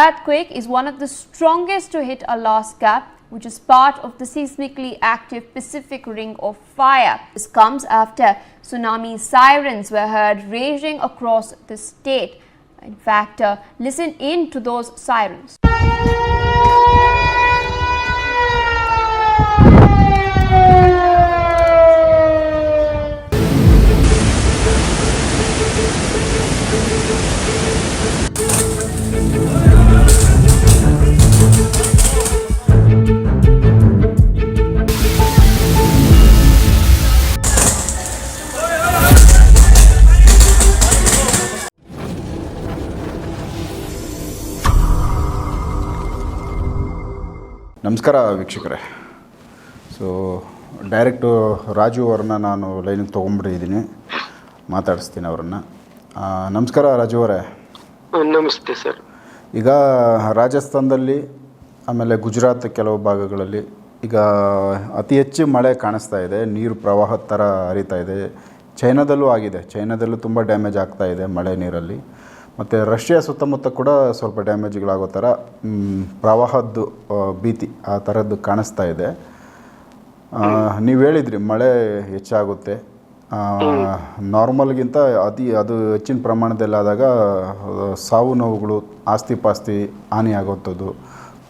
earthquake is one of the strongest to hit Alaska, which is part of the seismically active Pacific Ring of Fire. This comes after tsunami sirens were heard raging across the state. In fact, uh, listen in to those sirens. ನಮಸ್ಕಾರ ವೀಕ್ಷಕರೇ. So direct Raju ಅವ್ರನ್ನ ನಾನು ಲೈನಿಗೆ ತೊಗೊಂಡ್ಬಿಟ್ಟಿದ್ದೀನಿ ಮಾತಾಡಿಸ್ತೀನಿ ಅವರನ್ನು. ನಮಸ್ಕಾರ ರಾಜು ಅವರೇ. ನಮಸ್ತೆ sir. ಈಗ ರಾಜಸ್ಥಾನದಲ್ಲಿ ಆಮೇಲೆ ಗುಜರಾತ್ ಕೆಲವು ಭಾಗಗಳಲ್ಲಿ ಈಗ ಅತಿ ಹೆಚ್ಚು ಮಳೆ ಕಾಣಿಸ್ತಾ ಇದೆ. ನೀರು ಪ್ರವಾಹದ ಥರ ಹರಿತಾ ಇದೆ. ಚೈನಾದಲ್ಲೂ ಆಗಿದೆ. ಚೈನಾದಲ್ಲೂ ತುಂಬ ಡ್ಯಾಮೇಜ್ ಆಗ್ತಾ ಇದೆ ಮಳೆ ನೀರಲ್ಲಿ. ಮತ್ತು ರಷ್ಯಾ ಸುತ್ತಮುತ್ತ ಕೂಡ ಸ್ವಲ್ಪ ಡ್ಯಾಮೇಜ್ಗಳಾಗೋ ಥರ ಪ್ರವಾಹದ್ದು ಭೀತಿ ಆ ಥರದ್ದು ಕಾಣಿಸ್ತಾ ಇದೆ. ನೀವು ಹೇಳಿದ್ರಿ ಮಳೆ ಹೆಚ್ಚಾಗುತ್ತೆ. ನಾರ್ಮಲ್ಗಿಂತ ಅತಿ, ಅದು ಹೆಚ್ಚಿನ ಪ್ರಮಾಣದಲ್ಲಿ ಆದಾಗ ಸಾವು ನೋವುಗಳು, ಆಸ್ತಿ ಪಾಸ್ತಿ ಹಾನಿ ಆಗುವಂಥದ್ದು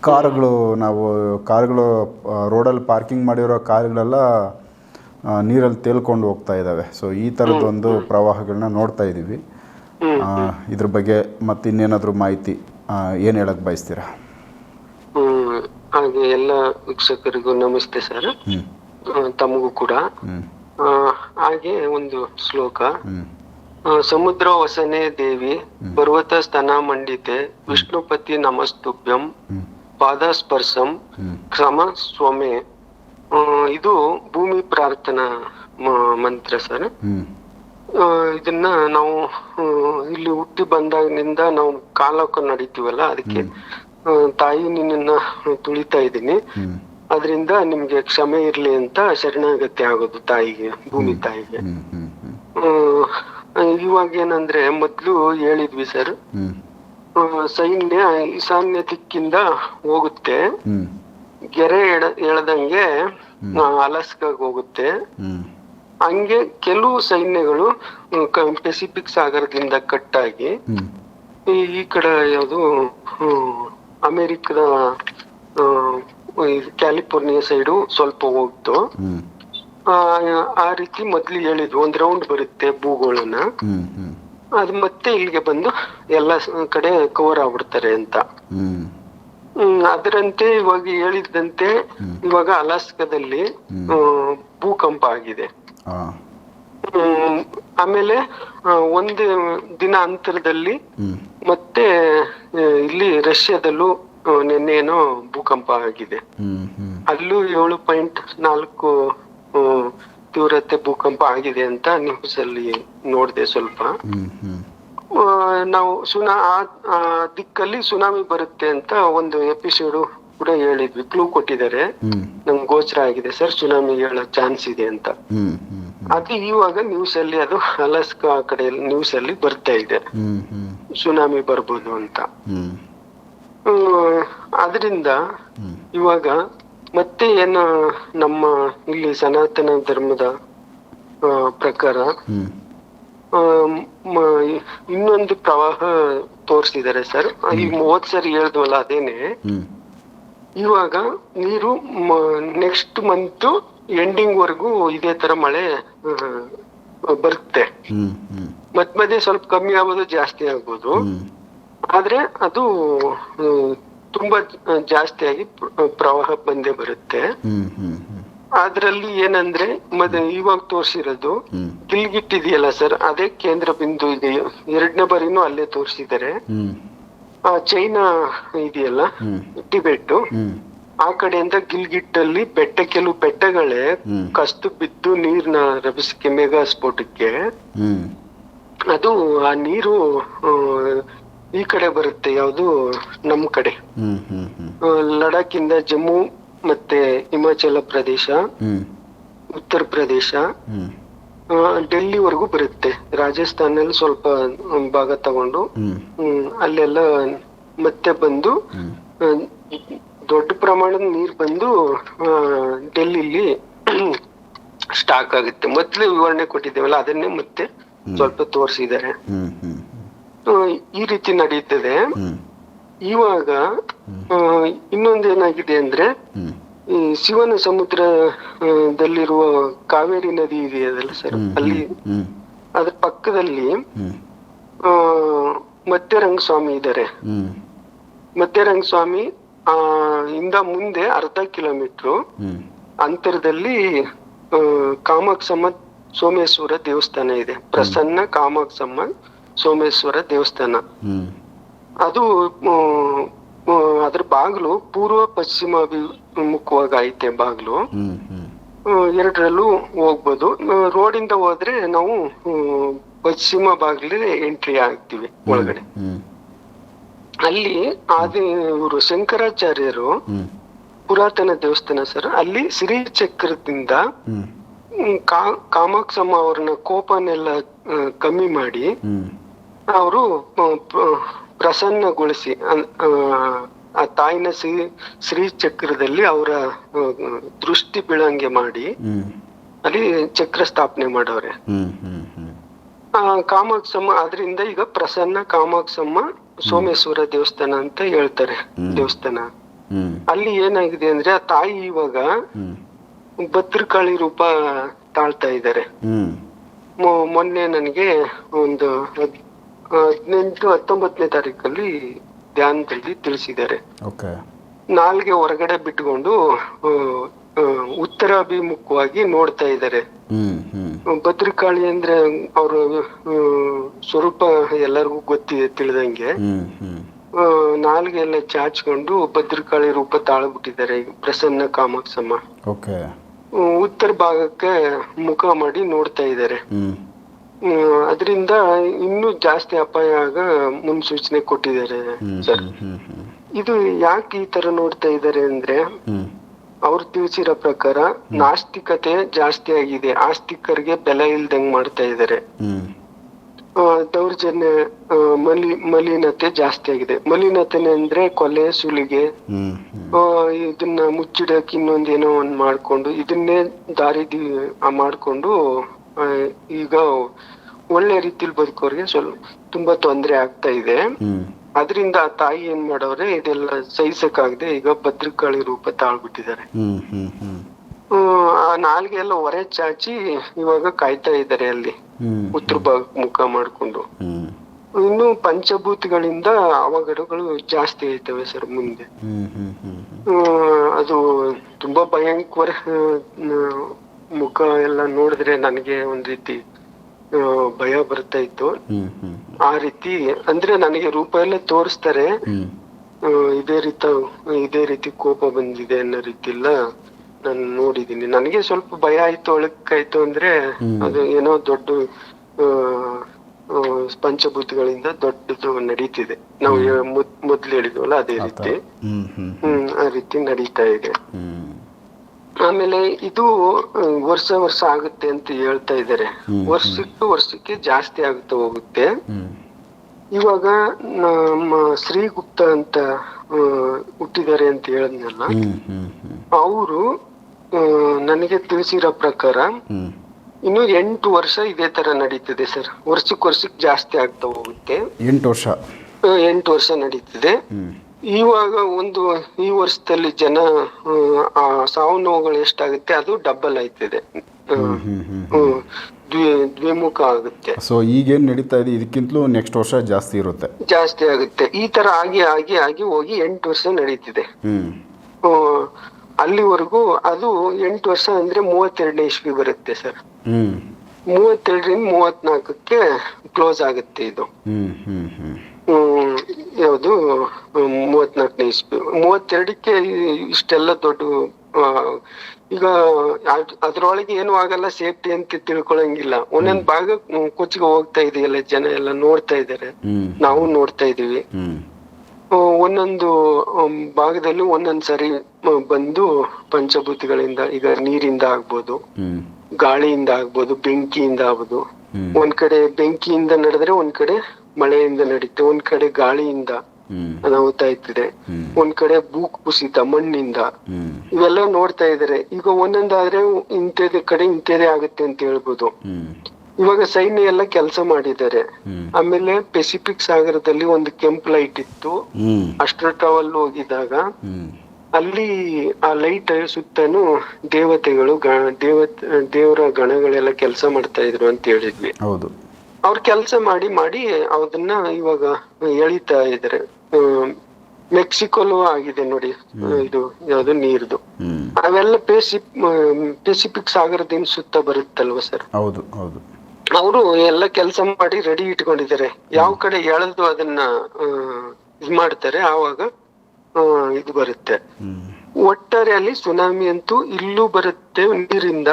ಕಾರುಗಳು ನಾವು, ಕಾರುಗಳು ರೋಡಲ್ಲಿ ಪಾರ್ಕಿಂಗ್ ಮಾಡಿರೋ ಕಾರುಗಳೆಲ್ಲ ನೀರಲ್ಲಿ ತೇಲ್ಕೊಂಡು ಹೋಗ್ತಾ ಇದ್ದಾವೆ ಸೊ ಈ ಥರದ್ದೊಂದು ಪ್ರವಾಹಗಳನ್ನ ನೋಡ್ತಾ ಇದ್ದೀವಿ ಇದ್ರ ಬಗ್ಗೆ ಮತ್ತೆ ಇನ್ನೇನಾದರೂ ಮಾಹಿತಿ ಏನು ಹೇಳಕ್ಕೆ ಬಯಸ್ತೀರಾ? ಹಾಗೆ ಎಲ್ಲ ವೀಕ್ಷಕರಿಗೂ ನಮಸ್ತೆ ಸರ್. ತಮಗೂ ಕೂಡ. ಹಾಗೆ ಒಂದು ಶ್ಲೋಕ. ಸಮುದ್ರ ವಸನೆ ದೇವಿ ಪರ್ವತ ಸ್ತನ ಮಂಡಿತೆ ವಿಷ್ಣುಪತಿ ನಮಸ್ತುಭ್ಯಂ ಪಾದಸ್ಪರ್ಶಂ ಪಾದ ಸ್ಪರ್ಶಂ ಹ್ಞೂ ಕ್ರಮ ಸ್ವಮೆ. ಇದು ಭೂಮಿ ಪ್ರಾರ್ಥನಾ ಮಂತ್ರ ಸರ್. ಇದನ್ನ ನಾವು ಇಲ್ಲಿ ಹುಟ್ಟಿ ಬಂದಾಗಿನಿಂದ ನಾವು ಕಾಲ ಹಾಕೊಂಡು ನಡೀತೀವಲ್ಲ ಅದಕ್ಕೆ ತಾಯಿ ನಿನ್ನ ತುಳಿತಾ ಇದ್ದೀನಿ. ಅದರಿಂದ ನಿಮ್ಗೆ ಕ್ಷಮೆ ಇರ್ಲಿ ಅಂತ ಶರಣಾಗತಿ ಆಗೋದು ತಾಯಿಗೆ ಭೂಮಿ ತಾಯಿಗೆ. ಇವಾಗ ಏನಂದ್ರೆ ಮೊದ್ಲು ಹೇಳಿದ್ವಿ ಸರ್. ಸೈನ್ಯ ಈಶಾನ್ಯ ದಿಕ್ಕಿಂದ ಹೋಗುತ್ತೆ. ಗೆರೆ ಎಳ ಎಳ್ದಂಗೆ ಅಲಾಸ್ಕಾಗ್ ಹೋಗುತ್ತೆ. ಹಂಗೆ ಕೆಲವು ಸೈನ್ಯಗಳು ಪೆಸಿಫಿಕ್ ಸಾಗರದಿಂದ ಕಟ್ಟಾಗಿ ಈ ಕಡೆ ಯಾವುದು ಅಮೆರಿಕದ ಕ್ಯಾಲಿಫೋರ್ನಿಯಾ ಸೈಡು ಸ್ವಲ್ಪ ಹೋಗ್ತು. ಆ, ರೀತಿ ಮೊದ್ಲು ಹೇಳಿದ್ವು ಒಂದ್ ರೌಂಡ್ ಬರುತ್ತೆ ಭೂಗೋಳನ. ಅದು ಮತ್ತೆ ಇಲ್ಲಿಗೆ ಬಂದು ಎಲ್ಲ ಕಡೆ ಕವರ್ ಆಗ್ಬಿಡ್ತಾರೆ ಅಂತ. ಅದರಂತೆ ಇವಾಗ ಹೇಳಿದಂತೆ ಇವಾಗ ಅಲಾಸ್ಕದಲ್ಲಿ ಭೂಕಂಪ ಆಗಿದೆ. ಆಮೇಲೆ ಒಂದ್ ದಿನ ಅಂತರದಲ್ಲಿ ಮತ್ತೆ ಇಲ್ಲಿ ರಷ್ಯಾದಲ್ಲೂ ನಿನ್ನೇನೋ ಭೂಕಂಪ ಆಗಿದೆ. ಅಲ್ಲೂ ಏಳು ಪಾಯಿಂಟ್ ನಾಲ್ಕು ತೀವ್ರತೆ ಭೂಕಂಪ ಆಗಿದೆ ಅಂತ ನ್ಯೂಸ್ ಅಲ್ಲಿ ನೋಡಿದೆ ಸ್ವಲ್ಪ. ನಾವು ಸುನಾ ಆ- ದಿಕ್ಕಲ್ಲಿ ಸುನಾಮಿ ಬರುತ್ತೆ ಅಂತ ಒಂದು ಎಪಿಸೋಡ್ ಕೂಡ ಹೇಳಿದ್ವಿ. ಕ್ಲೂ ಕೊಟ್ಟಿದ್ದಾರೆ. ನಮ್ಗೆ ಗೋಚರ ಆಗಿದೆ. ಸರ್ ಸುನಾಮಿ ಹೇಳೋ ಚಾನ್ಸ್ ಇದೆ ಅಂತ. ಅದು ಇವಾಗ ನ್ಯೂಸ್ ಅಲ್ಲಿ ಅದು ಅಲಸ್ಕಾ ಕಡೆ ನ್ಯೂಸ್ ಅಲ್ಲಿ ಬರ್ತಾ ಇದೆ. ಸುನಾಮಿ ಬರ್ಬೋದು ಅಂತ. ಅದರಿಂದ ಇವಾಗ ಮತ್ತೆ ಏನು ನಮ್ಮ ಇಲ್ಲಿ ಸನಾತನ ಧರ್ಮದ ಆ, ಪ್ರಕಾರ ಇನ್ನೊಂದು ಪ್ರವಾಹ ತೋರಿಸಿದ್ದಾರೆ ಸರ್. ಈ ಮೂವತ್ ಸರಿ ಹೇಳ್ದವಲ್ಲ ಅದೇನೆ? ಇವಾಗ ನೀರು ನೆಕ್ಸ್ಟ್ ಮಂತ್ ಎಂಡಿಂಗ್ ವರೆಗೂ ಇದೇ ತರ ಮಳೆ ಬರುತ್ತೆ. ಮತ್ ಮಧ್ಯೆ ಸ್ವಲ್ಪ ಕಮ್ಮಿ ಆಗೋದು ಜಾಸ್ತಿ ಆಗ್ಬೋದು ಆದ್ರೆ ಅದು ತುಂಬಾ ಜಾಸ್ತಿ ಜಾಸ್ತಿಯಾಗಿ ಪ್ರವಾಹ ಬಂದೇ ಬರುತ್ತೆ. ಅದ್ರಲ್ಲಿ ಏನಂದ್ರೆ ಮತ್ತೆ ಇವಾಗ ತೋರಿಸಿರೋದು ಗಿಲ್ಗಿಟ್ ಇದೆಯಲ್ಲ ಸರ್ ಅದೇ ಕೇಂದ್ರ ಬಿಂದು ಇದೆ. ಎರಡನೇ ಬಾರಿನೂ ಅಲ್ಲೇ ತೋರಿಸಿದ್ದಾರೆ. ಆ ಚೈನಾ ಇದೆಯಲ್ಲ ಟಿಬೆಟ್ ಆ ಕಡೆಯಿಂದ ಗಿಲ್ಗಿಟ್ಟಲ್ಲಿ ಬೆಟ್ಟ ಕೆಲವು ಬೆಟ್ಟಗಳೇ. ಕಸ್ತು ಬಿದ್ದು ನೀರ್ನ ರಭಸಕ್ಕೆ ಮೇಘಾ ಸ್ಫೋಟಕ್ಕೆ. ಅದು ಆ ನೀರು ಈ ಕಡೆ ಬರುತ್ತೆ ಯಾವುದು ನಮ್ ಕಡೆ. ಲಡಾಖ್ ಇಂದ ಜಮ್ಮು ಮತ್ತೆ ಹಿಮಾಚಲ ಪ್ರದೇಶ ಉತ್ತರ ಪ್ರದೇಶ ಡೆಲ್ಲಿವರೆಗೂ ಬರುತ್ತೆ. ರಾಜಸ್ಥಾನಲ್ಲಿ ಸ್ವಲ್ಪ ಭಾಗ ತಗೊಂಡು ಹ್ಮ್, ಅಲ್ಲೆಲ್ಲ ಮತ್ತೆ ಬಂದು ದೊಡ್ಡ ಪ್ರಮಾಣದ ನೀರ್ ಬಂದು ಆ, ಡೆಲ್ಲಿಲಿ ಸ್ಟಾಕ್ ಆಗುತ್ತೆ. ಮೊದಲು ವಿವರಣೆ ಕೊಟ್ಟಿದ್ದೇವಲ್ಲ ಅದನ್ನೇ ಮತ್ತೆ ಸ್ವಲ್ಪ ತೋರಿಸಿದ್ದಾರೆ. ಈ ರೀತಿ ನಡೆಯುತ್ತದೆ ಇವಾಗ ಇನ್ನೊಂದೇನಾಗಿದೆ ಅಂದ್ರೆ ಈ ಶಿವನ ಸಮುದ್ರದಲ್ಲಿರುವ ಕಾವೇರಿ ನದಿ ಇದೆಯಲ್ಲ ಸರ್? ಅಲ್ಲಿ ಅದ್ರ ಪಕ್ಕದಲ್ಲಿ ಮತ್ತೆ ರಂಗಸ್ವಾಮಿ ಇದ್ದಾರೆ. ಮತ್ತೆ ರಂಗಸ್ವಾಮಿ ಇಂದ ಮುಂದೆ ಅರ್ಧ ಕಿಲೋಮೀಟರ್ ಅಂತರದಲ್ಲಿ ಕಾಮಾಕ್ಷಮ್ಮ ಸೋಮೇಶ್ವರ ದೇವಸ್ಥಾನ ಇದೆ. ಪ್ರಸನ್ನ ಕಾಮಾಕ್ಷಮ್ಮ ಸೋಮೇಶ್ವರ ದೇವಸ್ಥಾನ. ಅದು ಅದ್ರ ಬಾಗಿಲು ಪೂರ್ವ ಪಶ್ಚಿಮ ಮುಖವಾಗಿ ಐತೆ ಬಾಗಿಲು ಎರಡರಲ್ಲೂ ಹೋಗ್ಬೋದು. ರೋಡಿಂದ ಹೋದ್ರೆ ನಾವು ಪಶ್ಚಿಮ ಬಾಗಿಲಲ್ಲಿ ಎಂಟ್ರಿ ಆಗ್ತೀವಿ ಒಳಗಡೆ. ಅಲ್ಲಿ ಆದಿ ಇವರು ಶಂಕರಾಚಾರ್ಯರು ಪುರಾತನ ದೇವಸ್ಥಾನ ಸರ್. ಅಲ್ಲಿ ಶ್ರೀ ಚಕ್ರದಿಂದ ಕಾಮಾಕ್ಷಮ್ಮ ಅವ್ರನ್ನ ಕೋಪನೆಲ್ಲ ಕಮ್ಮಿ ಮಾಡಿ ಅವರು ಪ್ರಸನ್ನಗೊಳಿಸಿ ಆ, ತಾಯಿನ ಶ್ರೀ ಶ್ರೀ ಚಕ್ರದಲ್ಲಿ ಅವರ ದೃಷ್ಟಿ ಬೀಳಂಗೆ ಮಾಡಿ ಅಲ್ಲಿ ಚಕ್ರ ಸ್ಥಾಪನೆ ಮಾಡವ್ರೆ. ಕಾಮಾಕ್ಷಮ್ಮ ಅದರಿಂದ ಈಗ ಪ್ರಸನ್ನ ಕಾಮಾಕ್ಷಮ್ಮ ಸೋಮೇಶ್ವರ ದೇವಸ್ಥಾನ ಅಂತ ಹೇಳ್ತಾರೆ ದೇವಸ್ಥಾನ. ಅಲ್ಲಿ ಏನಾಗಿದೆ ಅಂದ್ರೆ ಆ ತಾಯಿ ಇವಾಗ ಭದ್ರಕಾಳಿ ರೂಪ ತಾಳ್ತಾ ಇದ್ದಾರೆ. ಮೊನ್ನೆ ನನಗೆ ಒಂದು ಹದ್- ಹದಿನೆಂಟು ಹತ್ತೊಂಬತ್ತನೇ ತಾರೀಕಲ್ಲಿ ಧ್ಯಾನದಲ್ಲಿ ತಿಳಿಸಿದ್ದಾರೆ. ನಾಲ್ಗೆ ಹೊರಗಡೆ ಬಿಟ್ಕೊಂಡು ಉತ್ತರಾಭಿಮುಖವಾಗಿ ನೋಡ್ತಾ ಇದ್ದಾರೆ. ಭದ್ರಕಾಳಿ ಅಂದ್ರೆ ಅವ್ರ ಸ್ವರೂಪ ಎಲ್ಲರಿಗೂ ಗೊತ್ತಿದೆ ತಿಳಿದಂಗೆ. ನಾಲ್ಗೆ ಎಲ್ಲ ಚಾಚ್ಕೊಂಡು ಭದ್ರಕಾಳಿ ರೂಪ ತಾಳ್ಬಿಟ್ಟಿದ್ದಾರೆ ಪ್ರಸನ್ನ ಕಾಮಾಕ್ಷಮ್ಮ. ಉತ್ತರ ಭಾಗಕ್ಕೆ ಮುಖ ಮಾಡಿ ನೋಡ್ತಾ ಇದ್ದಾರೆ. ಅದರಿಂದ ಇನ್ನೂ ಜಾಸ್ತಿ ಅಪಾಯ ಆಗ ಮುನ್ಸೂಚನೆ ಕೊಟ್ಟಿದ್ದಾರೆ ಸರ್. ಇದು ಯಾಕೆ ಈ ತರ ನೋಡ್ತಾ ಇದ್ದಾರೆ ಅಂದ್ರೆ ಅವ್ರು ತಿಳಿಸಿರೋ ಪ್ರಕಾರ ನಾಸ್ತಿಕತೆ ಜಾಸ್ತಿ ಆಗಿದೆ. ಆಸ್ತಿಕರಿಗೆ ಬೆಲೆ ಇಲ್ದಂಗ್ ಮಾಡ್ತಾ ಇದ್ದಾರೆ ದೌರ್ಜನ್ಯ ಮಲಿ ಮಲಿನತೆ ಜಾಸ್ತಿ ಆಗಿದೆ. ಮಲಿನತೆ ಅಂದ್ರೆ ಕೊಲೆ ಸುಲಿಗೆ ಇದನ್ನ ಮುಚ್ಚಿಡಕ್ ಇನ್ನೊಂದೇನೋ ಒಂದ್ ಮಾಡ್ಕೊಂಡು ಇದನ್ನೇ ದಾರಿದಿ ಆ, ಮಾಡ್ಕೊಂಡು ಈಗ ಒಳ್ಳೆ ರೀತಿಲಿ ಬದುಕೋರಿಗೆ ಸ್ವಲ್ಪ ತುಂಬಾ ತೊಂದರೆ ಆಗ್ತಾ ಇದೆ. ಅದರಿಂದ ಆ ತಾಯಿ ಏನ್ ಮಾಡವ್ರೆ ಇದೆಲ್ಲ ಸಹಿಸಕ್ಕಾಗದೆ ಈಗ ಭದ್ರಕಾಳಿ ರೂಪ ತಾಳ್ಬಿಟ್ಟಿದ್ದಾರೆ. ಆ ನಾಲ್ಗೆ ಎಲ್ಲ ಹೊರೆ ಚಾಚಿ ಇವಾಗ ಕಾಯ್ತಾ ಇದ್ದಾರೆ ಅಲ್ಲಿ. ಉತ್ತರ ಭಾಗ ಮುಖ ಮಾಡ್ಕೊಂಡು. ಇನ್ನು ಪಂಚಭೂತಗಳಿಂದ ಅವಘಡಗಳು ಜಾಸ್ತಿ ಆಯ್ತವೆ ಸರ್ ಮುಂದೆ. ಅದು ತುಂಬಾ ಭಯಂಕರ ಮುಖ ಎಲ್ಲ ನೋಡಿದ್ರೆ ನನಗೆ ಒಂದ್ ರೀತಿ ಭಯ ಬರ್ತಾ ಇತ್ತು. ಆ ರೀತಿ ಅಂದ್ರೆ ನನಗೆ ರೂಪ ಎಲ್ಲ ತೋರಿಸ್ತಾರೆ ಇದೇ ರೀತ ಇದೇ ರೀತಿ ಕೋಪ ಬಂದಿದೆ ಅನ್ನೋ ರೀತಿ ಎಲ್ಲ ನಾನು ನೋಡಿದೀನಿ ನನಗೆ ಸ್ವಲ್ಪ ಭಯ ಆಯ್ತು ಒಳಕಾಯ್ತು ಅಂದ್ರೆ ಅದು ಏನೋ ದೊಡ್ಡ ಪಂಚಭೂತಗಳಿಂದ ದೊಡ್ಡದು ನಡೀತಿದೆ. ನಾವು ಮೊದ್ಲು ಹೇಳಿದ್ವಲ್ಲ ಅದೇ ರೀತಿ. ಹ್ಮ್ ಆ ರೀತಿ ನಡೀತಾ ಇದೆ. ಆಮೇಲೆ ಇದು ವರ್ಷ ವರ್ಷ ಆಗುತ್ತೆ ಅಂತ ಹೇಳ್ತಾ ಇದ್ದಾರೆ. ವರ್ಷಕ್ಕೆ ವರ್ಷಕ್ಕೆ ಜಾಸ್ತಿ ಆಗುತ್ತಾ ಹೋಗುತ್ತೆ. ಇವಾಗ ನಮ್ಮ ಶ್ರೀಗುಪ್ತ ಅಂತ ಹುಟ್ಟಿದ್ದಾರೆ ಅಂತ ಹೇಳಿದ್ನಲ್ಲ ಅವರು ನನಗೆ ತಿಳಿಸಿರೋ ಪ್ರಕಾರ ಇನ್ನು ಎಂಟು ವರ್ಷ ಇದೇ ತರ ನಡೀತದೆ ಸರ್. ವರ್ಷಕ್ಕೆ ವರ್ಷಕ್ಕೆ ಜಾಸ್ತಿ ಆಗ್ತಾ ಹೋಗುತ್ತೆ. ಎಂಟು ವರ್ಷ. ಎಂಟು ವರ್ಷ ನಡೀತದೆ. ಇವಾಗ ಒಂದು ಈ ವರ್ಷದಲ್ಲಿ ಜನ ಆ, ಸಾವು ನೋವುಗಳು ಎಷ್ಟಾಗುತ್ತೆ ಅದು ಡಬಲ್ ಆಯ್ತಿದೆ. ದ್ವಿಮುಖ ಆಗುತ್ತೆ. ಸೊ ಈಗೇನು ನಡೀತಾ ಇದೆ? ಇದಕ್ಕಿಂತಲೂ ನೆಕ್ಸ್ಟ್ ವರ್ಷ ಜಾಸ್ತಿ ಇರುತ್ತೆ. ಜಾಸ್ತಿ ಆಗುತ್ತೆ. ಈ ತರ ಆಗಿ ಆಗಿ ಆಗಿ ಹೋಗಿ ಎಂಟು ವರ್ಷ ನಡೀತಿದೆ. ಅಲ್ಲಿವರೆಗೂ ಅದು ಎಂಟು ವರ್ಷ ಅಂದ್ರೆ ಮೂವತ್ತೆರಡನೇ ಇಸ್ವಿ ಬರುತ್ತೆ ಸರ್. ಮೂವತ್ತೆರಡರಿಂದ ಮೂವತ್ನಾಲ್ಕಕ್ಕೆ ಕ್ಲೋಸ್ ಆಗುತ್ತೆ ಇದು. ಯಾವುದು ಮೂವತ್ನಾಲ್ಕನೇ ಇಸ್ವಿ ಮೂವತ್ತೆರಡಕ್ಕೆ ಇಷ್ಟೆಲ್ಲ ದೊಡ್ಡ ಈಗ ಅದ್- ಅದ್ರೊಳಗೆ ಏನು ಆಗಲ್ಲ ಸೇಫ್ಟಿ ಅಂತ ತಿಳ್ಕೊಳಂಗಿಲ್ಲ. ಒಂದೊಂದ್ ಭಾಗ ಕೊಚ್ಚಿಗೆ ಹೋಗ್ತಾ ಇದೆಯಲ್ಲ ಜನ ಎಲ್ಲ ನೋಡ್ತಾ ಇದಾರೆ. ನಾವು ನೋಡ್ತಾ ಇದೀವಿ. ಒಂದೊಂದು ಭಾಗದಲ್ಲಿ ಒಂದೊಂದ್ ಸರಿ ಬಂದು ಪಂಚಭೂತಿಗಳಿಂದ ಈಗ ನೀರಿಂದ ಆಗ್ಬೋದು. ಗಾಳಿಯಿಂದ ಆಗ್ಬೋದು ಬೆಂಕಿಯಿಂದ ಆಗ್ಬೋದು. ಒಂದ್ ಕಡೆ ಬೆಂಕಿಯಿಂದ ನಡೆದ್ರೆ ಒಂದ್ ಕಡೆ ಮಳೆಯಿಂದ ನಡೀತು ಒಂದ್ ಕಡೆ ಗಾಳಿಯಿಂದ ಅನಾಹುತ ಆಯ್ತಿದೆ ಹ್ಮ್. ಒಂದ್ ಕಡೆ ಭೂ ಕುಸಿತ ಮಣ್ಣಿಂದ. ಇವೆಲ್ಲ ನೋಡ್ತಾ ಇದಾರೆ ಈಗ ಒಂದೊಂದಾದ್ರೆ ಇಂಥದ ಕಡೆ ಇಂಥದೇ ಆಗುತ್ತೆ ಅಂತ ಹೇಳ್ಬೋದು. ಇವಾಗ ಸೈನ್ಯ ಎಲ್ಲ ಕೆಲಸ ಮಾಡಿದ್ದಾರೆ. ಆಮೇಲೆ ಪೆಸಿಫಿಕ್ ಸಾಗರದಲ್ಲಿ ಒಂದು ಕೆಂಪ್ ಲೈಟ್ ಇತ್ತು. ಅಷ್ಟರ ಅಸ್ಟ್ರೋ ಟ್ರಾವೆಲ್ ಹೋಗಿದಾಗ ಅಲ್ಲಿ ಆ ಲೈಟ್ ಸುತ್ತನು ದೇವತೆಗಳು ದೇವ ದೇವರ ಗಣಗಳೆಲ್ಲ ಕೆಲಸ ಮಾಡ್ತಾ ಇದ್ರು ಅಂತ ಹೇಳಿದ್ವಿ. ಹೌದು. ಅವ್ರ ಕೆಲಸ ಮಾಡಿ ಮಾಡಿ ಅದನ್ನ ಇವಾಗ ಎಳಿತಾ ಇದಾರೆ. ಮೆಕ್ಸಿಕೋಲು ಆಗಿದೆ ನೋಡಿ ಇದು ಯಾವ್ದು ನೀರ್ದು. ಅವೆಲ್ಲ ಪೆಸಿಫ್ ಪೆಸಿಫಿಕ್ ಸಾಗರದಿಂದ ಸುತ್ತ ಬರುತ್ತಲ್ವ ಸರ್? ಹೌದು ಹೌದು. ಅವರು ಎಲ್ಲ ಕೆಲಸ ಮಾಡಿ ರೆಡಿ ಇಟ್ಕೊಂಡಿದ್ದಾರೆ. ಯಾವ ಕಡೆ ಎಳೆದು ಅದನ್ನ ಇದ್ ಮಾಡ್ತಾರೆ ಆವಾಗ ಆ, ಇದು ಬರುತ್ತೆ. ಒಟ್ಟಾರೆ ಅಲ್ಲಿ ಸುನಾಮಿ ಅಂತೂ ಇಲ್ಲೂ ಬರುತ್ತೆ ನೀರಿಂದ.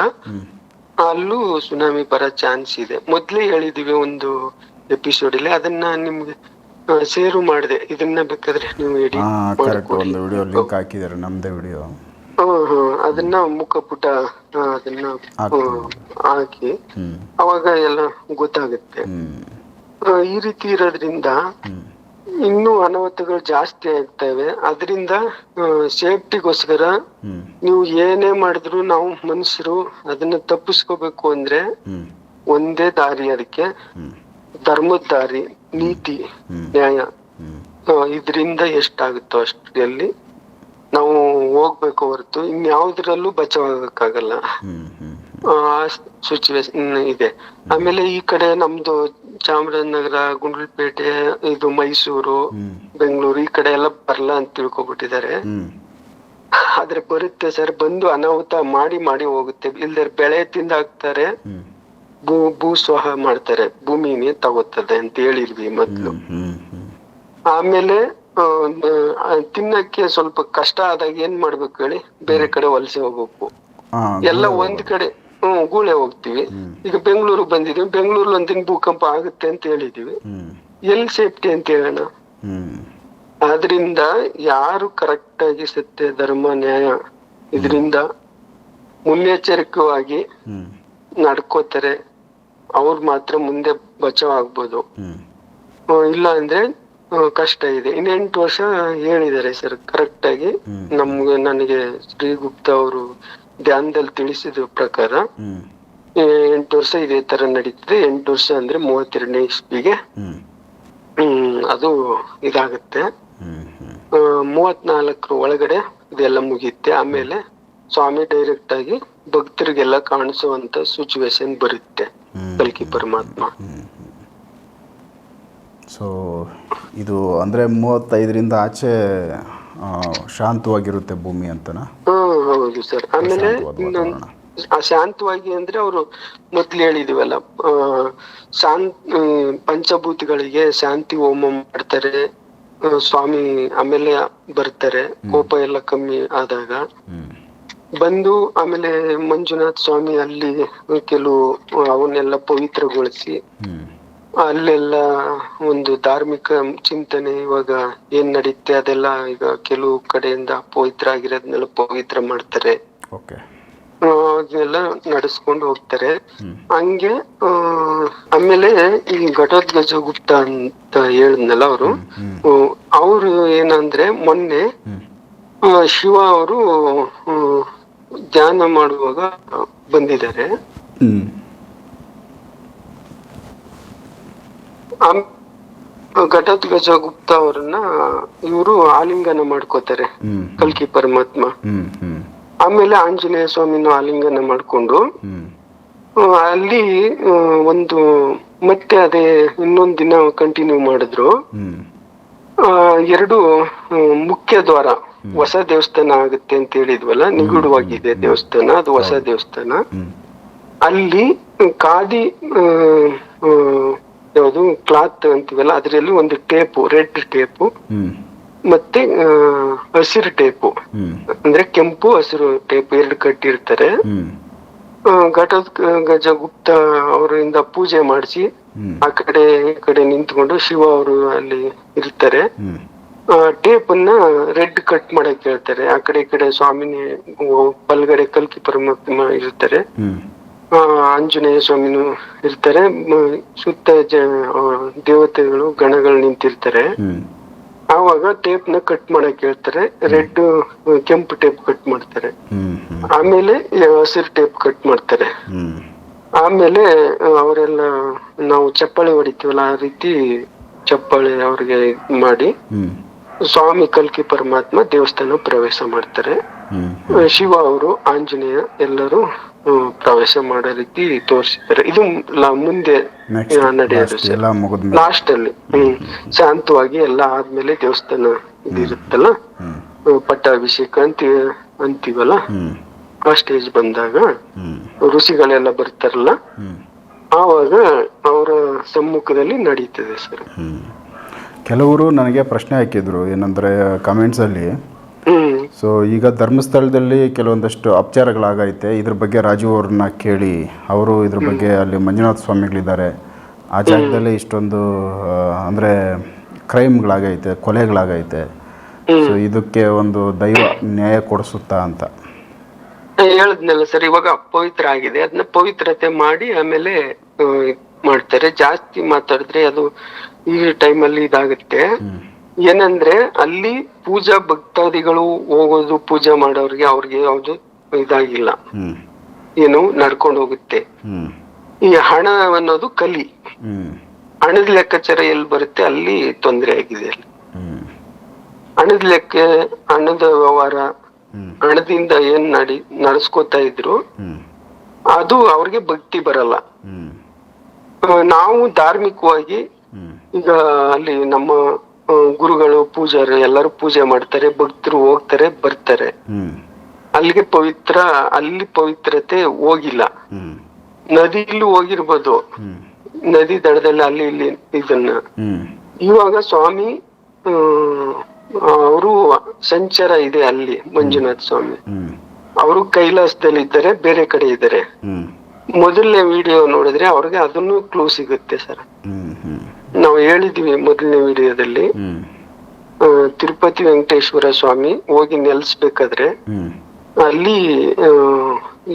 ಅಲ್ಲೂ ಸುನಾಮಿ ಬರೋ ಚಾನ್ಸ್ ಇದೆ. ಮೊದ್ಲೇ ಹೇಳಿದೀವಿ ಒಂದು ಎಪಿಸೋಡ್ ಅಲ್ಲಿ ಅದನ್ನ ನಿಮ್ಗೆ ಸೇರು ಮಾಡಿದೆ. ಇದನ್ನ ಬೇಕಾದ್ರೆ ನೀವು ಎಡಿ ಹಾ ಕರೆಕ್ಟ್ ಒಂದು ವಿಡಿಯೋ ಲಿಂಕ್ ಹಾಕಿದ್ದಾರೆ ನಮ್ದೇ ವಿಡಿಯೋ ಅದನ್ನ ಮುಖಪುಟ ಅದನ್ನ ಹಾಕಿ. ಅವಾಗ ಎಲ್ಲ ಗೊತ್ತಾಗುತ್ತೆ. ಈ ರೀತಿ ಇರೋದ್ರಿಂದ ಇನ್ನೂ ಅನಾಹುತಗಳು ಜಾಸ್ತಿ ಆಗ್ತವೆ. ಅದರಿಂದ ಸೇಫ್ಟಿಗೋಸ್ಕರ ನೀವು ಏನೇ ಮಾಡಿದ್ರು ನಾವು ಮನುಷ್ಯರು ಅದನ್ನ ತಪ್ಪಿಸ್ಕೋಬೇಕು ಅಂದ್ರೆ ಒಂದೇ ದಾರಿ ಅದಕ್ಕೆ. ಧರ್ಮದ ದಾರಿ ನೀತಿ ನ್ಯಾಯ. ಇದರಿಂದ ಎಷ್ಟಾಗುತ್ತೋ ಅಷ್ಟರಲ್ಲಿ ನಾವು ಹೋಗ್ಬೇಕು ಹೊರತು. ಇನ್ಯಾವುದ್ರಲ್ಲೂ ಬಚಾವಾಗಕ್ಕಾಗಲ್ಲ ಹ್ಮ್ ಆ ಸಿಚುವೇಶನ್ ಇದೆ. ಆಮೇಲೆ ಈ ಕಡೆ ನಮ್ದು ಚಾಮರಾಜನಗರ ಗುಂಡ್ಲುಪೇಟೆ ಇದು ಮೈಸೂರು ಬೆಂಗಳೂರು ಈ ಕಡೆ ಎಲ್ಲ ಬರಲ್ಲ ಅಂತ ತಿಳ್ಕೊಬಿಟ್ಟಿದ್ದಾರೆ. ಆದ್ರೆ ಬರುತ್ತೆ ಸರ್ ಬಂದು ಅನಾಹುತ ಮಾಡಿ ಮಾಡಿ ಹೋಗುತ್ತೆ. ಇಲ್ದೇ ಬೆಳೆ ತಿಂದ ಹಾಕ್ತಾರೆ. ಭೂ ಭೂ ಸ್ವಹ ಮಾಡ್ತಾರೆ. ಭೂಮಿನೇ ತಗೋತದೆ ಅಂತ ಹೇಳಿದ್ವಿ ಮೊದ್ಲು. ಆಮೇಲೆ ತಿನ್ನಕ್ಕೆ ಸ್ವಲ್ಪ ಕಷ್ಟ ಆದಾಗ ಏನ್ ಮಾಡ್ಬೇಕು ಹೇಳಿ? ಬೇರೆ ಕಡೆ ವಲಸೆ ಹೋಗ್ಬೇಕು. ಎಲ್ಲ ಒಂದ್ ಕಡೆ. ಹ್ಮ್ ಗೂಳೆ ಹೋಗ್ತೀವಿ. ಈಗ ಬೆಂಗಳೂರು ಬಂದಿದ್ದೀವಿ ಬೆಂಗಳೂರು ಒಂದಿನ ಭೂಕಂಪ ಆಗುತ್ತೆ ಅಂತ ಹೇಳಿದೀವಿ. ಎಲ್ಲಿ ಸೇಫ್ಟಿ ಅಂತ ಹೇಳೋಣ? ಆದ್ರಿಂದ ಯಾರು ಕರೆಕ್ಟ್ ಆಗಿ ಸತ್ಯ ಧರ್ಮ ನ್ಯಾಯ ಇದರಿಂದ ಮುನ್ನೆಚ್ಚರಿಕೆಯಾಗಿ ಹ್ಮ್ ನಡ್ಕೋತಾರೆ ಅವ್ರು ಮಾತ್ರ ಮುಂದೆ ಬಚಾವ್ ಆಗ್ಬೋದು ಇಲ್ಲ ಅಂದ್ರೆ ಕಷ್ಟ ಇದೆ. ಇನ್ನೆಂಟು ಎಂಟು ವರ್ಷ ಹೇಳಿದ್ದಾರೆ ಸರ್ ಕರೆಕ್ಟ್ ಆಗಿ ನಮ್ಗೆ ನನಗೆ ಶ್ರೀ ಗುಪ್ತ ಅವರು ಧ್ಯಾನದಲ್ಲಿ ತಿಳಿಸಿದ ಪ್ರಕಾರ ಎಂಟು ವರ್ಷ ಇದೇ ತರ ನಡೀತದೆ. ಎಂಟು ವರ್ಷ ಅಂದ್ರೆ ಮೂವತ್ತೆರಡನೇ ಇಸ್ವಿಗೆ. ಹ್ಮ್. ಅದು ಇದಾಗುತ್ತೆ. ಮೂವತ್ನಾಲ್ಕರ ಒಳಗಡೆ ಇದೆಲ್ಲ ಮುಗಿಯುತ್ತೆ. ಆಮೇಲೆ ಸ್ವಾಮಿ ಡೈರೆಕ್ಟ್ ಆಗಿ ಭಕ್ತರಿಗೆಲ್ಲ ಕಾಣಿಸುವಂತ ಸಿಚುವೇಶನ್ ಬರುತ್ತೆ. ಕಲ್ಕಿ ಪರಮಾತ್ಮ. ಸೊ ಇದು ಅಂದ್ರೆ ಮೂವತ್ತೈದರಿಂದ ಆಚೆ ಶಾಂತವಾಗಿರುತ್ತೆ ಭೂಮಿ ಅಂತನಾ? ಹೌದು ಸರ್. ಆಮೇಲೆ ಇನ್ನೊಂದ್ ಶಾಂತವಾಗಿ ಅಂದ್ರೆ ಅವರು ಮೊದ್ಲು ಹೇಳಿದಿವಲ್ಲ ಶಾಂತ್ ಪಂಚಭೂತಿಗಳಿಗೆ ಶಾಂತಿ ಹೋಮ ಮಾಡ್ತಾರೆ ಸ್ವಾಮಿ ಆಮೇಲೆ ಬರ್ತಾರೆ ಕೋಪ ಎಲ್ಲ ಕಮ್ಮಿ ಆದಾಗ. ಬಂದು ಆಮೇಲೆ ಮಂಜುನಾಥ್ ಸ್ವಾಮಿ ಅಲ್ಲಿ ಕೆಲವು ಅವನ್ನೆಲ್ಲ ಪವಿತ್ರಗೊಳಿಸಿ ಅಲ್ಲೆಲ್ಲ ಒಂದು ಧಾರ್ಮಿಕ ಚಿಂತನೆ ಇವಾಗ ಏನ್ ನಡೀತೆ ಅದೆಲ್ಲ ಈಗ ಕೆಲವು ಕಡೆಯಿಂದ ಪವಿತ್ರ ಆಗಿರೋದ್ನೆಲ್ಲ ಪವಿತ್ರ ಮಾಡ್ತಾರೆ ಅದನ್ನೆಲ್ಲ ನಡೆಸ್ಕೊಂಡು ಹೋಗ್ತಾರೆ. ಹಂಗೆ ಆಮೇಲೆ ಈ ಘಟೋದ್ಗಜ ಗುಪ್ತ ಅಂತ ಹೇಳಿದ್ನಲ್ಲ ಅವರು. ಅವರು ಏನಂದ್ರೆ ಮೊನ್ನೆ ಶಿವ ಅವರು ಧ್ಯಾನ ಮಾಡುವಾಗ ಬಂದಿದ್ದಾರೆ ಹ್ಮ್ ಆಮ್- ಘಟೋದ್ಗಜ ಗುಪ್ತ ಅವರನ್ನ ಇವರು ಆಲಿಂಗನ ಮಾಡ್ಕೋತಾರೆ ಕಲ್ಕಿ ಪರಮಾತ್ಮ. ಆಮೇಲೆ ಆಂಜನೇಯ ಸ್ವಾಮಿನ ಆಲಿಂಗನ ಮಾಡ್ಕೊಂಡು ಅಲ್ಲಿ ಒಂದು ಮತ್ತೆ ಅದೇ ಇನ್ನೊಂದ್ ದಿನ ಕಂಟಿನ್ಯೂ ಮಾಡಿದ್ರು. ಎರಡು ಮುಖ್ಯ ದ್ವಾರ ಹೊಸ ದೇವಸ್ಥಾನ ಆಗುತ್ತೆ ಅಂತ ಹೇಳಿದ್ವಲ್ಲ ನಿಗೂಢವಾಗಿದೆ ದೇವಸ್ಥಾನ ಅದು ಹೊಸ ದೇವಸ್ಥಾನ. ಅಲ್ಲಿ ಆ, ಯಾವುದು ಕ್ಲಾತ್ ಅಂತೀವಲ್ಲ ಅದರಲ್ಲಿ ಒಂದು ಟೇಪು ರೆಡ್ ಟೇಪು ಮತ್ತೆ ಹಸಿರು ಟೇಪು ಅಂದ್ರೆ ಕೆಂಪು ಹಸಿರು ಟೇಪ್ ಎರಡು ಕಟ್ಟಿರ್ತಾರೆ ಘಟ ಘಟೋತ್ ಗಜ ಗುಪ್ತ ಅವರಿಂದ ಪೂಜೆ ಮಾಡಿಸಿ ಆ ಕಡೆ ಈ ಕಡೆ ನಿಂತ್ಕೊಂಡು ಶಿವ ಅವರು ಅಲ್ಲಿ ಇರ್ತಾರೆ ಟೇಪ್ ಅನ್ನ ರೆಡ್ ಕಟ್ ಮಾಡಕ್ ಹೇಳ್ತಾರೆ ಆ ಕಡೆ ಈ ಕಡೆ ಸ್ವಾಮಿನಿ ಬಲ್ಗಡೆ ಕಲ್ಕಿ ಪರಮಾತ್ಮ ಇರ್ತಾರೆ ಆಂಜನೇಯ ಸ್ವಾಮಿನು ಇರ್ತಾರೆ. ಸುತ್ತ ದೇವತೆಗಳು ಗಣಗಳು ನಿಂತಿರ್ತಾರೆ. ಆವಾಗ ಟೇಪ್ನ ಕಟ್ ಮಾಡಕ್ ಹೇಳ್ತಾರೆ. ರೆಡ್ ಕೆಂಪು ಟೇಪ್ ಕಟ್ ಮಾಡ್ತಾರೆ. ಆಮೇಲೆ ಹಸಿರು ಟೇಪ್ ಕಟ್ ಮಾಡ್ತಾರೆ. ಆಮೇಲೆ ಅವರೆಲ್ಲ ನಾವು ಚಪ್ಪಾಳೆ ಹೊಡಿತೀವಲ್ಲ ಆ ರೀತಿ ಚಪ್ಪಾಳೆ ಅವ್ರಿಗೆ ಮಾಡಿ ಸ್ವಾಮಿ ಕಲ್ಕಿ ಪರಮಾತ್ಮ ದೇವಸ್ಥಾನ ಪ್ರವೇಶ ಮಾಡ್ತಾರೆ. ಶಿವ ಅವರು ಆಂಜನೇಯ ಎಲ್ಲರೂ ಪ್ರವೇಶ ಮಾಡೋ ರೀತಿ ತೋರಿಸಿದ್ದಾರೆ. ಇದು ಮುಂದೆ ನಡೆಯೋದು ಲಾಸ್ಟ್ ಅಲ್ಲಿ ಹ್ಮ್ ಶಾಂತವಾಗಿ ಎಲ್ಲ ಆದ್ಮೇಲೆ ದೇವಸ್ಥಾನ ಇದಿರುತ್ತಲ್ಲ ಪಟ್ಟಾಭಿಷೇಕ ಅಂತ ಅಂತೀವಲ್ಲ ಆ ಸ್ಟೇಜ್ ಬಂದಾಗ ಋಷಿಗಳೆಲ್ಲ ಬರ್ತಾರಲ್ಲ ಆವಾಗ ಅವರ ಸಮ್ಮುಖದಲ್ಲಿ ನಡೀತದೆ ಸರ್. ಕೆಲವರು ನನಗೆ ಪ್ರಶ್ನೆ ಹಾಕಿದ್ರು ಏನಂದ್ರೆ ಕಮೆಂಟ್ಸಲ್ಲಿ ಸೊ ಈಗ ಧರ್ಮಸ್ಥಳದಲ್ಲಿ ಕೆಲವೊಂದಷ್ಟು ಅಪಚಾರಗಳಾಗೈತೆ. ಇದ್ರ ಬಗ್ಗೆ ರಾಜು ಅವ್ರನ್ನ ಕೇಳಿ. ಅವರು ಇದ್ರ ಬಗ್ಗೆ ಅಲ್ಲಿ ಮಂಜುನಾಥ ಸ್ವಾಮಿಗಳಿದ್ದಾರೆ. ಆ ಜಾಗದಲ್ಲಿ ಇಷ್ಟೊಂದು ಅಂದರೆ ಕ್ರೈಮ್ಗಳಾಗೈತೆ ಕೊಲೆಗಳಾಗೈತೆ. ಸೊ ಇದಕ್ಕೆ ಒಂದು ದೈವ ನ್ಯಾಯ ಕೊಡಿಸುತ್ತಾ ಅಂತ. ಹೇಳದ್ನಲ್ಲ ಸರ್ ಇವಾಗ ಪವಿತ್ರ ಆಗಿದೆ ಅದನ್ನ ಪವಿತ್ರತೆ ಮಾಡಿ ಆಮೇಲೆ ಮಾಡ್ತಾರೆ. ಜಾಸ್ತಿ ಮಾತಾಡಿದ್ರೆ ಅದು ಈ ಟೈಮಲ್ಲಿ ಇದಾಗುತ್ತೆ. ಏನಂದ್ರೆ ಅಲ್ಲಿ ಪೂಜಾ ಭಕ್ತಾದಿಗಳು ಹೋಗೋದು ಪೂಜೆ ಮಾಡೋರಿಗೆ ಅವ್ರಿಗೆ ಯಾವ್ದು ಇದಾಗಿಲ್ಲ. ಏನು ನಡ್ಕೊಂಡು ಹೋಗುತ್ತೆ. ಈ ಹಣ ಅನ್ನೋದು ಕಲಿ. ಹಣದ ಲೆಕ್ಕಾಚಾರ ಎಲ್ಲಿ ಬರುತ್ತೆ ಅಲ್ಲಿ ತೊಂದರೆ ಆಗಿದೆ ಅಲ್ಲಿ. ಹಣದ ಲೆಕ್ಕ ಹಣದ ವ್ಯವಹಾರ ಹಣದಿಂದ ಏನ್ ನಡಿ ನಡೆಸ್ಕೋತಾ ಇದ್ರು ಅದು ಅವ್ರಿಗೆ ಭಕ್ತಿ ಬರಲ್ಲ. ನಾವು ಧಾರ್ಮಿಕವಾಗಿ ಈಗ ಅಲ್ಲಿ ನಮ್ಮ ಗುರುಗಳು ಪೂಜಾರು ಎಲ್ಲರೂ ಪೂಜೆ ಮಾಡ್ತಾರೆ ಭಕ್ತರು ಹೋಗ್ತಾರೆ ಬರ್ತಾರೆ. ಅಲ್ಲಿಗೆ ಪವಿತ್ರ ಅಲ್ಲಿ ಪವಿತ್ರತೆ ಹೋಗಿಲ್ಲ. ನದಿಲಿ ಹೋಗಿರ್ಬೋದು. ನದಿ ದಡದಲ್ಲಿ ಅಲ್ಲಿ ಇಲ್ಲಿ ಇದನ್ನ. ಇವಾಗ ಸ್ವಾಮಿ ಅವರು ಸಂಚಾರ ಇದೆ ಅಲ್ಲಿ ಮಂಜುನಾಥ ಸ್ವಾಮಿ. ಅವರು ಕೈಲಾಸದಲ್ಲಿ ಇದ್ದಾರೆ ಬೇರೆ ಕಡೆ ಇದ್ದಾರೆ. ಮೊದಲನೇ ವಿಡಿಯೋ ನೋಡಿದ್ರೆ ಅವ್ರಿಗೆ ಅದನ್ನು ಕ್ಲೂ ಸಿಗುತ್ತೆ ಸರ್. ನಾವು ಹೇಳಿದ್ವಿ ಮೊದಲನೇ ವಿಡಿಯೋದಲ್ಲಿ. ತಿರುಪತಿ ವೆಂಕಟೇಶ್ವರ ಸ್ವಾಮಿ ಹೋಗಿ ನೆಲೆಸ್ಬೇಕಾದ್ರೆ ಅಲ್ಲಿ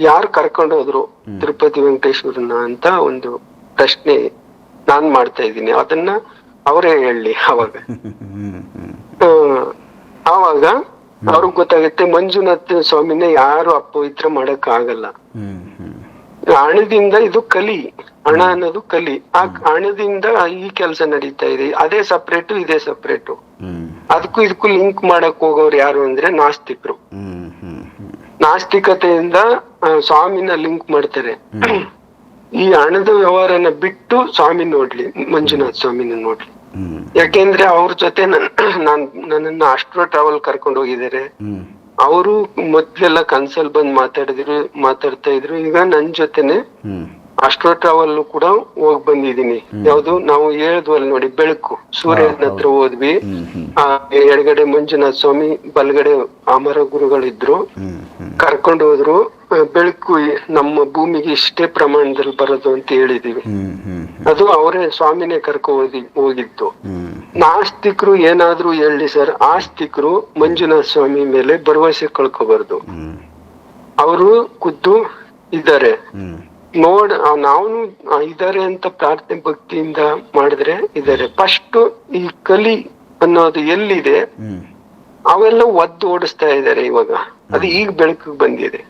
ಯಾರು ಕರ್ಕೊಂಡು ಹೋದ್ರು ತಿರುಪತಿ ವೆಂಕಟೇಶ್ವರನ ಅಂತ ಒಂದು ಪ್ರಶ್ನೆ ನಾನ್ ಮಾಡ್ತಾ ಇದ್ದೀನಿ. ಅದನ್ನ ಅವರೇ ಹೇಳಿ ಅವಾಗ ಅವಾಗ ಆವಾಗ ಅವ್ರಿಗೆ ಗೊತ್ತಾಗುತ್ತೆ ಮಂಜುನಾಥ ಸ್ವಾಮಿನ ಯಾರು ಅಪವಿತ್ರ ಮಾಡಕ್ ಆಗಲ್ಲ ಹಣದಿಂದ ಇದು ಕಲಿ ಹಣ ಅನ್ನೋದು ಕಲಿ. ಆ ಹಣದಿಂದ ಈ ಕೆಲಸ ನಡೀತಾ ಇದೆ. ಅದೇ ಸಪ್ರೇಟ್ ಇದೇ ಸಪ್ರೇಟ್ ಅದಕ್ಕೂ ಇದಕ್ಕೂ ಲಿಂಕ್ ಮಾಡಕ್ ಹೋಗೋರು ಯಾರು ಅಂದ್ರೆ ನಾಸ್ತಿಕರು. ನಾಸ್ತಿಕತೆಯಿಂದ ಸ್ವಾಮಿನ ಲಿಂಕ್ ಮಾಡ್ತಾರೆ. ಈ ಹಣದ ವ್ಯವಹಾರನ ಬಿಟ್ಟು ಸ್ವಾಮಿ ನೋಡ್ಲಿ ಮಂಜುನಾಥ್ ಸ್ವಾಮಿನ ನೋಡ್ಲಿ. ಯಾಕೆಂದ್ರೆ ಅವ್ರ ಜೊತೆ ನನ್ನ ನಾನ್ ನನ್ನನ್ನ ಅಷ್ಟ್ರೋ ಟ್ರಾವೆಲ್ ಕರ್ಕೊಂಡು ಹೋಗಿದ್ದಾರೆ. ಅವರು ಮೊದ್ಲೆಲ್ಲ ಕನ್ಸಲ್ ಬಂದ್ ಮಾತಾಡಿದ್ರು ಮಾತಾಡ್ತಾ ಇದ್ರು. ಈಗ ನನ್ ಜೊತೆನೆ ಅಷ್ಟೋ ಟ್ರಾವೆಲ್ ಕೂಡ ಹೋಗ್ ಬಂದಿದೀನಿ ಯಾವ್ದು? ನಾವು ಹೇಳಿದ್ವಲ್ಲ ನೋಡಿ ಬೆಳಕು. ಸೂರ್ಯನ ಹತ್ರ ಹೋದ್ವಿ. ಆ ಎಡಗಡೆ ಮಂಜುನಾಥ ಸ್ವಾಮಿ ಬಲಗಡೆ ಅಮರ ಗುರುಗಳಿದ್ರು ಕರ್ಕೊಂಡು ಹೋದ್ರು. ಬೆಳಕು ನಮ್ಮ ಭೂಮಿಗೆ ಇಷ್ಟೇ ಪ್ರಮಾಣದಲ್ಲಿ ಬರೋದು ಅಂತ ಹೇಳಿದೀವಿ. ಅದು ಅವರೇ ಸ್ವಾಮಿನೇ ಕರ್ಕೊ ಹೋಗಿ ಹೋಗಿದ್ದು. ನಾಸ್ತಿಕರು ಏನಾದ್ರೂ ಹೇಳಿ ಸರ್, ಆಸ್ತಿಕರು ಮಂಜುನಾಥ ಸ್ವಾಮಿ ಮೇಲೆ ಭರವಸೆ ಕಳ್ಕೋಬಾರ್ದು. ಅವರು ಖುದ್ದು ಇದ್ದಾರೆ. ನೋಡ್ ನಾವು ಇದಾರೆ ಅಂತ ಪ್ರಾರ್ಥನೆ ಭಕ್ತಿಯಿಂದ ಮಾಡಿದ್ರೆ ಇದಾರೆ ಫಸ್ಟ್ ಈ ಕಲಿ ಅನ್ನೋದು ಎಲ್ಲಿದೆ? ಅವೆಲ್ಲ ಒದ್ದು ಓಡಿಸ್ತಾ ಇದ್ದಾರೆ ಇವಾಗ. ಅದು ಈಗ ಬೆಳಕಿಗೆ ಬಂದಿದೆ.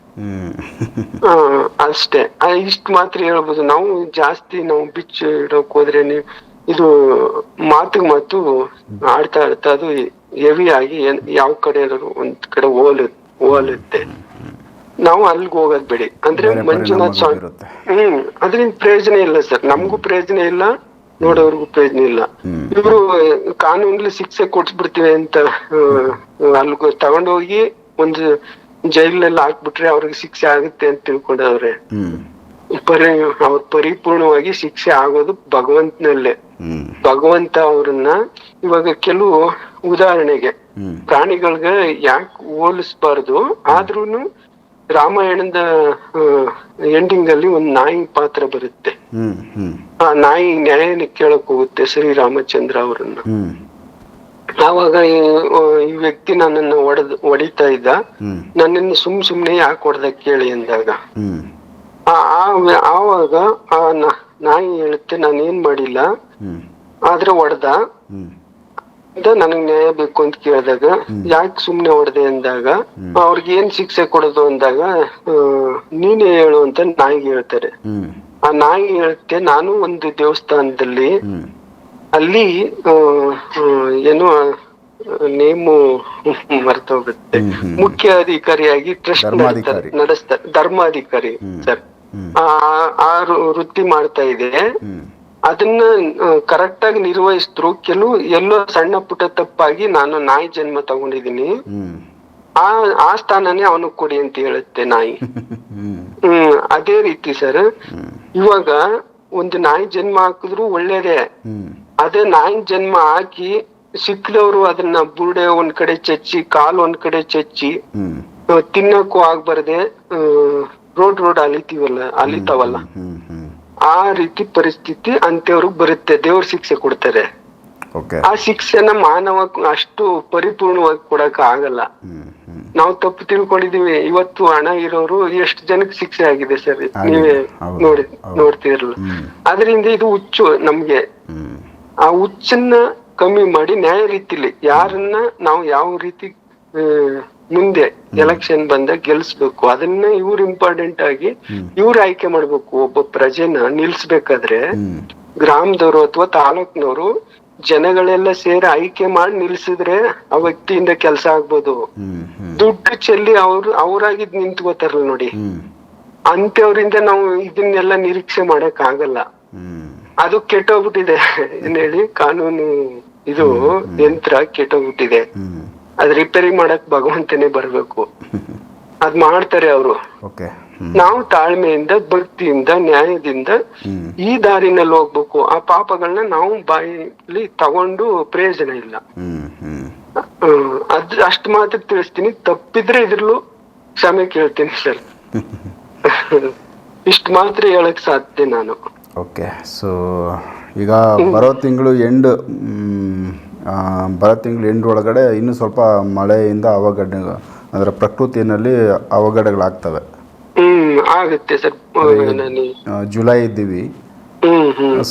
ಅಷ್ಟೇ. ಇಷ್ಟು ಮಾತ್ರ ಹೇಳ್ಬೋದು. ನಾವು ಜಾಸ್ತಿ ನಾವು ಬಿಚ್ಚು ಇಡೋಕ್ ಹೋದ್ರೆ ನೀವ್- ಇದು ಮಾತಿಗೆ ಮಾತು ಆಡ್ತಾ ಆಡ್ತಾ ಅದು ಹೆವಿ ಆಗಿ ಯಾವ ಕಡೆ ಒಂದ್ ಕಡೆ ಓಲು ಓಲುತ್ತೆ ನಾವು ಅಲ್ಲಿಗೆ ಹೋಗೋದ್ ಬೇಡಿ. ಅಂದ್ರೆ ಮಂಜುನಾಥ್ ಸ್ವಾಮಿ ಹ್ಮ್ ಅದ್ರಿಂದ ಪ್ರಯೋಜನ ಇಲ್ಲ ಸರ್. ನಮಗೂ ಪ್ರಯೋಜನ ಇಲ್ಲ ನೋಡೋರ್ಗು ಪ್ರಯೋಜನ ಇಲ್ಲ. ಇವರು ಕಾನೂನಲ್ಲಿ ಶಿಕ್ಷೆ ಕೊಡ್ಸ್ಬಿಡ್ತೀವಿ ಅಂತ ಅಲ್ಲಿ ತಗೊಂಡೋಗಿ ಒಂದು ಜೈಲಲ್ಲಿ ಹಾಕ್ಬಿಟ್ರೆ ಅವ್ರಿಗೆ ಶಿಕ್ಷೆ ಆಗುತ್ತೆ ಅಂತ ತಿಳ್ಕೊಂಡವ್ರೆ. ಪರಿ ಅವ್ರ ಪರಿಪೂರ್ಣವಾಗಿ ಶಿಕ್ಷೆ ಆಗೋದು ಭಗವಂತನಲ್ಲೇ. ಭಗವಂತ ಅವ್ರನ್ನ ಇವಾಗ ಕೆಲವು ಉದಾಹರಣೆಗೆ ಪ್ರಾಣಿಗಳಿಗೆ ಯಾಕೆ ಹೋಲಿಸ್ಬಾರ್ದು ಆದ್ರೂನು ರಾಮಾಯಣದ ಎಂಡಿಂಗ್ ಅಲ್ಲಿ ಒಂದ್ ನಾಯಿ ಪಾತ್ರ ಬರುತ್ತೆ. ಆ ನಾಯಿ ನ್ಯಾಯನ ಕೇಳಕ್ ಹೋಗುತ್ತೆ ಶ್ರೀರಾಮಚಂದ್ರ ಅವರನ್ನ. ಆವಾಗ ಈ ವ್ಯಕ್ತಿ ನನ್ನನ್ನ ಹೊಡೆದ್ ಹೊಡಿತಾ ಇದ್ದ. ನನ್ನನ್ನು ಸುಮ್ ಸುಮ್ನೆ ಯಾಕೆ ಹೊಡೆದ ಕೇಳಿ ಅಂದಾಗ. ಆವಾಗ ಆ ನಾಯಿ ಹೇಳುತ್ತೆ ನಾನು ಏನ್ ಮಾಡಿಲ್ಲ. ಆದ್ರೆ ಹೊಡೆದ. ನನಗೆ ನ್ಯಾಯ ಬೇಕು ಅಂತ ಕೇಳಿದಾಗ ಯಾಕೆ ಸುಮ್ನೆ ಹೊಡೆದೆ? ಅಂದಾಗ ಅವ್ರಿಗೆ ಏನ್ ಶಿಕ್ಷೆ ಕೊಡೋದು ಅಂದಾಗ ನೀನೇ ಹೇಳು ಅಂತ ನಾಯಿಗೆ ಹೇಳ್ತಾರೆ. ಆ ನಾಯಿ ಹೇಳುತ್ತೆ ನಾನು ಒಂದು ದೇವಸ್ಥಾನದಲ್ಲಿ ಅಲ್ಲಿ ಏನು ನೇಮು ಮರ್ತೋಗುತ್ತೆ. ಮುಖ್ಯ ಅಧಿಕಾರಿಯಾಗಿ ಟ್ರಸ್ಟ್. ನಡೆಸ್ತಾರೆ ಧರ್ಮಾಧಿಕಾರಿ ಸರ್. ಆ ವೃತ್ತಿ ಮಾಡ್ತಾ ಇದೆ. ಅದನ್ನ ಕರೆಕ್ಟ್ ಆಗಿ ನಿರ್ವಹಿಸಿದ್ರು. ಕೆಲವು ಎಲ್ಲೋ ಸಣ್ಣ ಪುಟ್ಟ ತಪ್ಪಾಗಿ ನಾನು ನಾಯಿ ಜನ್ಮ ತಗೊಂಡಿದೀನಿ ಆ ಆ ಸ್ಥಾನನೇ ಅವನು ಕೊಡಿ ಅಂತ ಹೇಳುತ್ತೆ ನಾಯಿ. ಹ್ಮ್ ಅದೇ ರೀತಿ ಸರ್. ಇವಾಗ ಒಂದು ನಾಯಿ ಜನ್ಮ ಹಾಕಿದ್ರು ಒಳ್ಳೇದೇ. ಅದೇ ನಾಯಿ ಜನ್ಮ ಹಾಕಿ ಸಿಕ್ಕಿದವರು ಅದನ್ನ ಬುರುಡೆ ಒಂದ್ ಕಡೆ ಚಚ್ಚಿ ಕಾಲು ಒಂದ್ ಕಡೆ ಚಚ್ಚಿ ತಿನ್ನಕ್ಕೂ ಆಗ್ಬಾರ್ದೆ ರೋಡ್ ರೋಡ್ ಅಲಿತೀವಲ್ಲ ಅಲಿತಾವಲ್ಲ ಆ ರೀತಿ ಪರಿಸ್ಥಿತಿ ಅಂತವ್ರಿಗೆ ಬರುತ್ತೆ ದೇವ್ರ ಶಿಕ್ಷೆ ಕೊಡ್ತಾರೆ. ಆ ಶಿಕ್ಷೆನ ಮಾನವ ಅಷ್ಟು ಪರಿಪೂರ್ಣವಾಗಿ ಕೊಡಕ್ ಆಗಲ್ಲ. ನಾವು ತಪ್ಪು ತಿಳ್ಕೊಂಡಿದೀವಿ ಇವತ್ತು ಹಣ ಇರೋರು ಎಷ್ಟು ಜನಕ್ಕೆ ಶಿಕ್ಷೆ ಆಗಿದೆ ಸರ್? ನೀವೇ ನೋಡಿ. ನೋಡ್ತಿರಲ್ಲ. ಅದರಿಂದ ಇದು ಹುಚ್ಚು ನಮ್ಗೆ. ಆ ಹುಚ್ಚನ್ನ ಕಮ್ಮಿ ಮಾಡಿ ನ್ಯಾಯ ರೀತಿಲಿ ಯಾರನ್ನ ನಾವು ಯಾವ ರೀತಿ ಮುಂದೆ ಎಲೆಕ್ಷನ್ ಬಂದಾಗ ಗೆಲ್ಸ್ಬೇಕು. ಅದನ್ನ ಇವ್ರು ಇಂಪಾರ್ಟೆಂಟ್ ಆಗಿ ಇವ್ರು ಆಯ್ಕೆ ಮಾಡ್ಬೇಕು. ಒಬ್ಬ ಪ್ರಜೆನ ನಿಲ್ಸ್ಬೇಕಾದ್ರೆ ಗ್ರಾಮದವರು ಅಥವಾ ತಾಲೂಕ್ನವರು ಜನಗಳೆಲ್ಲ ಸೇರಿ ಆಯ್ಕೆ ಮಾಡಿ ನಿಲ್ಸಿದ್ರೆ ಆ ವ್ಯಕ್ತಿಯಿಂದ ಕೆಲಸ ಆಗ್ಬೋದು. ದುಡ್ಡು ಚೆಲ್ಲಿ ಅವ್ರು ಅವ್ರಾಗಿದ್ ನಿಂತ್ಕೋತಾರಲ್ಲ ನೋಡಿ. ಅಂತೆ ಅಂತವ್ರಿಂದ ನಾವು ಇದನ್ನೆಲ್ಲ ನಿರೀಕ್ಷೆ ಮಾಡಕ್ ಆಗಲ್ಲ ಅದು ಕೆಟ್ಟೋಗ್ಬಿಟ್ಟಿದೆ. ಏನ್ ಹೇಳಿ ಕಾನೂನು ಇದು ಯಂತ್ರ ಕೆಟ್ಟೋಗ್ಬಿಟ್ಟಿದೆ. ಅದ್ ರಿಪೇರಿ ಮಾಡಕ್ ಭಗವಂತನೇ ಬರ್ಬೇಕು. ಅದ್ ಮಾಡ್ತಾರೆ ಅವರು. ನಾವು ತಾಳ್ಮೆಯಿಂದ ಭಕ್ತಿಯಿಂದ ನ್ಯಾಯದಿಂದ ಈ ದಾರಿನಲ್ಲಿ ಹೋಗ್ಬೇಕು. ಆ ಪಾಪಗಳನ್ನ ನಾವು ಬಾಯಲ್ಲಿ ತಗೊಂಡು ಪ್ರಯೋಜನ ಇಲ್ಲ. ಅದ್ ಅಷ್ಟ್ ಮಾತ್ರ ತಿಳಿಸ್ತೀನಿ. ತಪ್ಪಿದ್ರೆ ಇದ್ರಲ್ಲೂ ಕ್ಷಮೆ ಕೇಳ್ತೀನಿ ಸರ್. ಇಷ್ಟು ಮಾತ್ರ ಹೇಳಕ್ ಸಾಧ್ಯ ನಾನು. ಓಕೆ ಸೊ ಈಗ ಬರೋ ತಿಂಗಳು ಎಂಡ್ ಬರೋ ತಿಂಗಳು ಎಂಡ್ ಒಳಗಡೆ ಇನ್ನೂ ಸ್ವಲ್ಪ ಮಳೆಯಿಂದ ಅವಘಡ ಅಂದರೆ ಪ್ರಕೃತಿಯಲ್ಲಿ ಅವಘಡಗಳಾಗ್ತವೆ. ಹ್ಮ್ ಆಗುತ್ತೆ ಸರ್ ಜುಲೈ ಇದ್ದೀವಿ.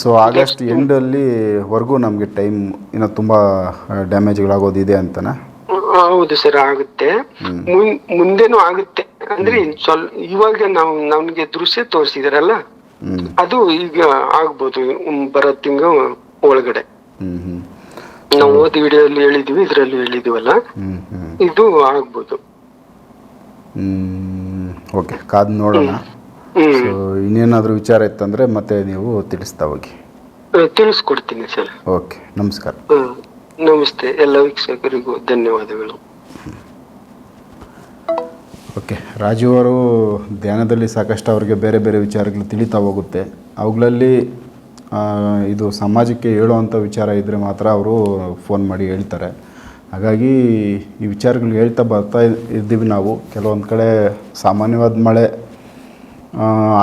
ಸೊ ಆಗಸ್ಟ್ ಎಂಡಲ್ಲಿ ವರೆಗೂ ನಮಗೆ ಟೈಮ್ ಇನ್ನು ತುಂಬ ಡ್ಯಾಮೇಜ್ಗಳಾಗೋದಿದೆ ಅಂತಾನೆ. ಹೌದು ಸರ್ ಆಗುತ್ತೆ. ಮುಂದೇನು ಆಗುತ್ತೆ. ಅಂದ್ರೆ ಇವಾಗ ನಾವು ನಮ್ಗೆ ದೃಶ್ಯ ತೋರಿಸಿದಾರಲ್ಲ? ಅದು ಈಗ ಆಗ್ಬೋದು ಬರೋ ತಿಂಗ ಒಳಗಡೆ. ನಾವು ಓದಿ ವಿಡಿಯೋದಲ್ಲಿ ಹೇಳಿದ್ವಿ ಇದರಲ್ಲಿ ಹೇಳಿದ್ವಲ್ಲ. ಇದು ಆಗ್ಬೋದು. ಓಕೆ ಕಾದು ನೋಡೋಣ. ಇನ್ನೇನಾದರೂ ವಿಚಾರ ಇತ್ತಂದ್ರೆ ಮತ್ತೆ ನೀವು ತಿಳಿಸ್ತಾ ಹೋಗಿ. ತಿಳಿಸ್ಕೊಡ್ತೀನಿ ಸರ್. ಓಕೆ ನಮಸ್ಕಾರ. ನಮಸ್ತೆ. ಎಲ್ಲ ವೀಕ್ಷಕರಿಗೂ ಧನ್ಯವಾದಗಳು. ಓಕೆ ರಾಜು ಅವರು ಧ್ಯಾನದಲ್ಲಿ ಸಾಕಷ್ಟು ಅವರಿಗೆ ಬೇರೆ ಬೇರೆ ವಿಚಾರಗಳು ತಿಳಿತಾ ಹೋಗುತ್ತೆ. ಅವುಗಳಲ್ಲಿ ಇದು ಸಮಾಜಕ್ಕೆ ಹೇಳುವಂಥ ವಿಚಾರ ಇದ್ದರೆ ಮಾತ್ರ ಅವರು ಫೋನ್ ಮಾಡಿ ಹೇಳ್ತಾರೆ. ಹಾಗಾಗಿ ಈ ವಿಚಾರಗಳು ಹೇಳ್ತಾ ಬರ್ತಾ ಇದ್ದೀವಿ ನಾವು. ಕೆಲವೊಂದು ಕಡೆ ಸಾಮಾನ್ಯವಾದ ಮಳೆ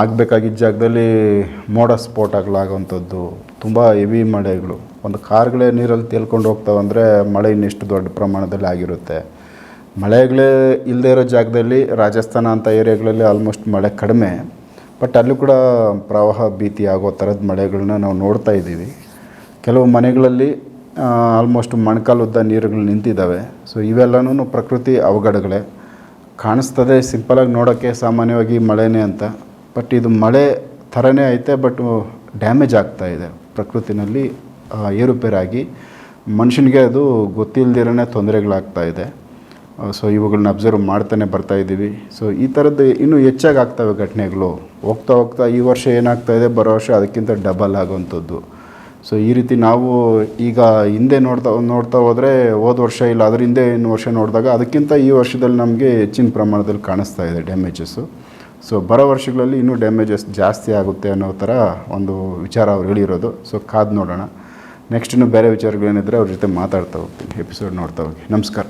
ಆಗಬೇಕಾಗಿದ್ದ ಜಾಗದಲ್ಲಿ ಮೋಡ ಸ್ಫೋಟಗಳಾಗುವಂಥದ್ದು ತುಂಬ ಹೆವಿ ಮಳೆಗಳು. ಒಂದು ಕಾರ್ಗಳೇ ನೀರಲ್ಲಿ ತೇಲ್ಕೊಂಡು ಹೋಗ್ತಾವಂದರೆ ಮಳೆ ಇನ್ನೆಷ್ಟು ದೊಡ್ಡ ಪ್ರಮಾಣದಲ್ಲಿ ಆಗಿರುತ್ತೆ. ಮಳೆಗಳೇ ಇಲ್ಲದೇ ಇರೋ ಜಾಗದಲ್ಲಿ ರಾಜಸ್ಥಾನ ಅಂಥ ಏರಿಯಾಗಳಲ್ಲಿ ಆಲ್ಮೋಸ್ಟ್ ಮಳೆ ಕಡಿಮೆ. ಬಟ್ ಅಲ್ಲೂ ಕೂಡ ಪ್ರವಾಹ ಭೀತಿ ಆಗೋ ಥರದ ಮಳೆಗಳನ್ನ ನಾವು ನೋಡ್ತಾ ಇದ್ದೀವಿ. ಕೆಲವು ಮನೆಗಳಲ್ಲಿ ಆಲ್ಮೋಸ್ಟ್ ಮಣ್ಕಾಲುದ್ದ ನೀರುಗಳು ನಿಂತಿದ್ದಾವೆ. ಸೊ ಇವೆಲ್ಲನೂ ಪ್ರಕೃತಿ ಅವಘಡಗಳೇ. ಕಾಣಿಸ್ತದೆ ಸಿಂಪಲಾಗಿ ನೋಡೋಕ್ಕೆ ಸಾಮಾನ್ಯವಾಗಿ ಮಳೆನೇ ಅಂತ. ಬಟ್ ಇದು ಮಳೆ ಥರನೇ ಐತೆ, ಬಟ್ ಡ್ಯಾಮೇಜ್ ಆಗ್ತಾ ಇದೆ. ಪ್ರಕೃತಿನಲ್ಲಿ ಏರುಪೇರಾಗಿ ಮನುಷ್ಯನಿಗೆ ಅದು ಗೊತ್ತಿಲ್ಲದಿರನೇ ತೊಂದರೆಗಳಾಗ್ತಾ ಇದೆ. ಸೊ ಇವುಗಳನ್ನ ಅಬ್ಸರ್ವ್ ಮಾಡ್ತಾನೆ ಬರ್ತಾ ಇದ್ದೀವಿ. ಸೊ ಈ ಥರದ್ದು ಇನ್ನೂ ಹೆಚ್ಚಾಗಿ ಆಗ್ತವೆ ಘಟನೆಗಳು. ಹೋಗ್ತಾ ಹೋಗ್ತಾ ಈ ವರ್ಷ ಏನಾಗ್ತಾ ಇದೆ, ಬರೋ ವರ್ಷ ಅದಕ್ಕಿಂತ ಡಬಲ್ ಆಗೋವಂಥದ್ದು. ಸೊ ಈ ರೀತಿ ನಾವು ಈಗ ಹಿಂದೆ ನೋಡ್ತಾ ನೋಡ್ತಾ ಹೋದರೆ ಹೋದ ವರ್ಷ ಇಲ್ಲ ಅದ್ರ ಹಿಂದೆ ಇನ್ನು ವರ್ಷ ನೋಡಿದಾಗ ಅದಕ್ಕಿಂತ ಈ ವರ್ಷದಲ್ಲಿ ನಮಗೆ ಹೆಚ್ಚಿನ ಪ್ರಮಾಣದಲ್ಲಿ ಕಾಣಿಸ್ತಾ ಇದೆ ಡ್ಯಾಮೇಜಸ್ಸು ಸೊ ಬರೋ ವರ್ಷಗಳಲ್ಲಿ ಇನ್ನೂ ಡ್ಯಾಮೇಜಸ್ ಜಾಸ್ತಿ ಆಗುತ್ತೆ ಅನ್ನೋ ಥರ ಒಂದು ವಿಚಾರ ಅವ್ರು ಹೇಳಿರೋದು. ಸೊ ಕಾದು ನೋಡೋಣ. ನೆಕ್ಸ್ಟ್ ಇನ್ನೂ ಬೇರೆ ವಿಚಾರಗಳೇನಿದ್ರೆ ಅವ್ರ ಜೊತೆ ಮಾತಾಡ್ತಾ ಹೋಗ್ತೀನಿ. ಎಪಿಸೋಡ್ ನೋಡ್ತಾ ಹೋಗಿ. ನಮಸ್ಕಾರ.